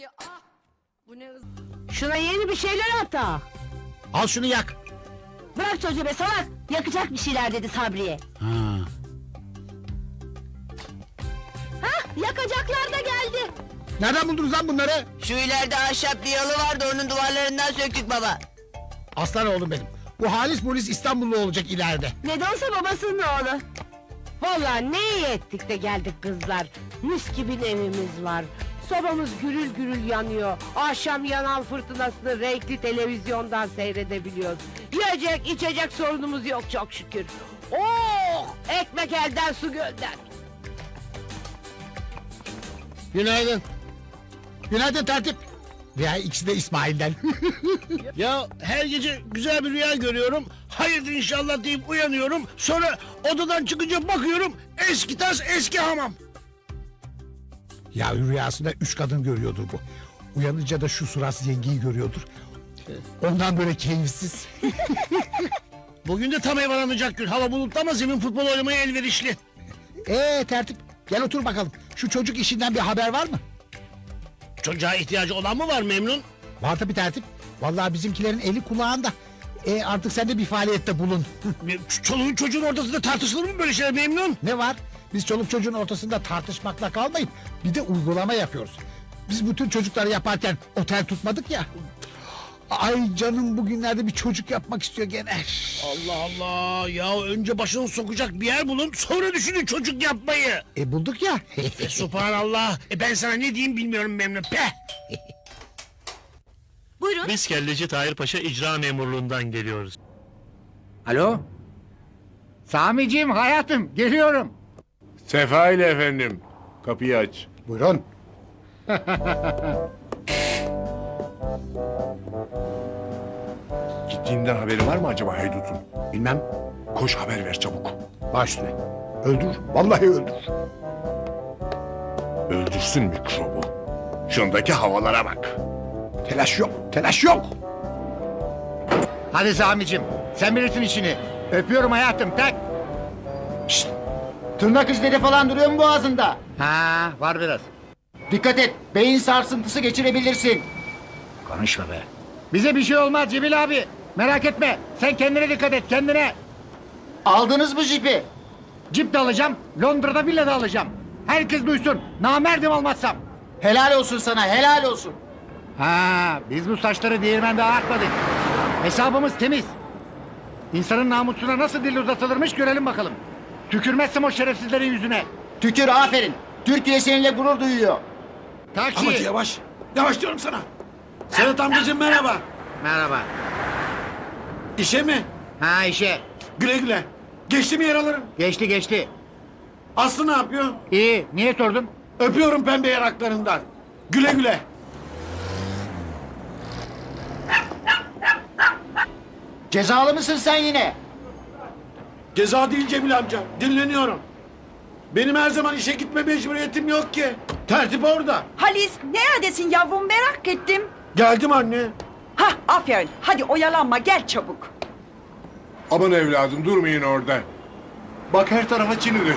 ki ah bu ne hız. Şuna yeni bir şeyler at da. Al şunu yak. Bırak çocuğu be salak. Yakacak bir şeyler dedi Sabriye. Ha. Hah yakacaklar da geldi. Nereden buldunuz lan bunları? Şu ileride ahşap bir yalı vardı onun duvarlarından söktük baba. Aslan oğlum benim. Bu halis polis İstanbullu olacak ileride. Ne de olsa babasının oğlu. Vallahi ne iyi ettik de geldik kızlar. Mis gibi evimiz var. Sobamız gürül gürül yanıyor. Akşam yanan fırtınasını renkli televizyondan seyredebiliyoruz. Yiyecek içecek sorunumuz yok çok şükür. Oh! Ekmek elden su gölden. Günaydın. Günaydın tertip. Ya ikisi de İsmail'den. Ya her gece güzel bir rüya görüyorum. Hayırdır inşallah deyip uyanıyorum. Sonra odadan çıkınca bakıyorum eski tas eski hamam. Ya rüyasında üç kadın görüyordur bu. Uyanınca da şu suratsız yengeyi görüyordur. Ondan böyle keyifsiz. Bugün de tam ev gün. Hava bulutlu ama zemin futbol oynamaya elverişli. Ee tertip gel otur bakalım. Şu çocuk işinden bir haber var mı? Çocuğa ihtiyacı olan mı var memnun? Var tabii tertip. Vallahi bizimkilerin eli kulağında. E artık sen de bir faaliyette bulun. Çoluğun çocuğun ortasında tartışılır mı böyle şeyler memnun? ne var? Biz çoluk çocuğun ortasında tartışmakla kalmayıp bir de uygulama yapıyoruz. Biz bütün çocukları yaparken otel tutmadık ya. Ay canım bugünlerde bir çocuk yapmak istiyor gene. Allah Allah ya önce başını sokacak bir yer bulun sonra düşünün çocuk yapmayı. E bulduk ya. E, Subhanallah. E ben sana ne diyeyim bilmiyorum memnun. Peh. Buyurun. Biz Kelleci Tahir Paşa icra memurluğundan geliyoruz. Alo? Samiciğim hayatım geliyorum. Sefa ile efendim. Kapıyı aç. Buyurun. Gittiğinden haberi var mı acaba haydutun? Bilmem. Koş haber ver çabuk. Baş üstüne. Öldür. Vallahi öldür. Öldürsün mikrobu. Şundaki havalara bak. Telaş yok. Telaş yok. Hadi Samiciğim sen bilirsin işini. Öpüyorum hayatım tak. Şşt. Tırnak izleri falan duruyor mu boğazında? Ha var biraz. Dikkat et beyin sarsıntısı geçirebilirsin. Konuşma be. Bize bir şey olmaz Cemil abi. Merak etme sen kendine dikkat et kendine. Aldınız mı jipi? Cip de alacağım Londra'da villa da alacağım. Herkes duysun namerdim olmazsam. Helal olsun sana helal olsun. Ha, biz bu saçları değirmende ağartmadık. Hesabımız temiz. İnsanın namusuna nasıl dil uzatılırmış görelim bakalım. Tükürmezsem o şerefsizlerin yüzüne. Tükür aferin. Türkiye seninle gurur duyuyor. Taksi. yavaş. Yavaş diyorum sana. Sedat amcacığım merhaba. Merhaba. İşe mi? Ha işe. Güle güle. Geçti mi yaraların? Geçti geçti. Aslı ne yapıyor? İyi. Niye sordun? Öpüyorum pembe yanaklarından. Güle güle. Cezalı mısın sen yine? Ceza değil Cemil amca. Dinleniyorum. Benim her zaman işe gitme mecburiyetim yok ki. Tertip orada. Halis neredesin yavrum merak ettim. Geldim anne. Hah aferin hadi oyalanma gel çabuk. Aman evladım durmayın orada. Bak her tarafa çini döşeyin.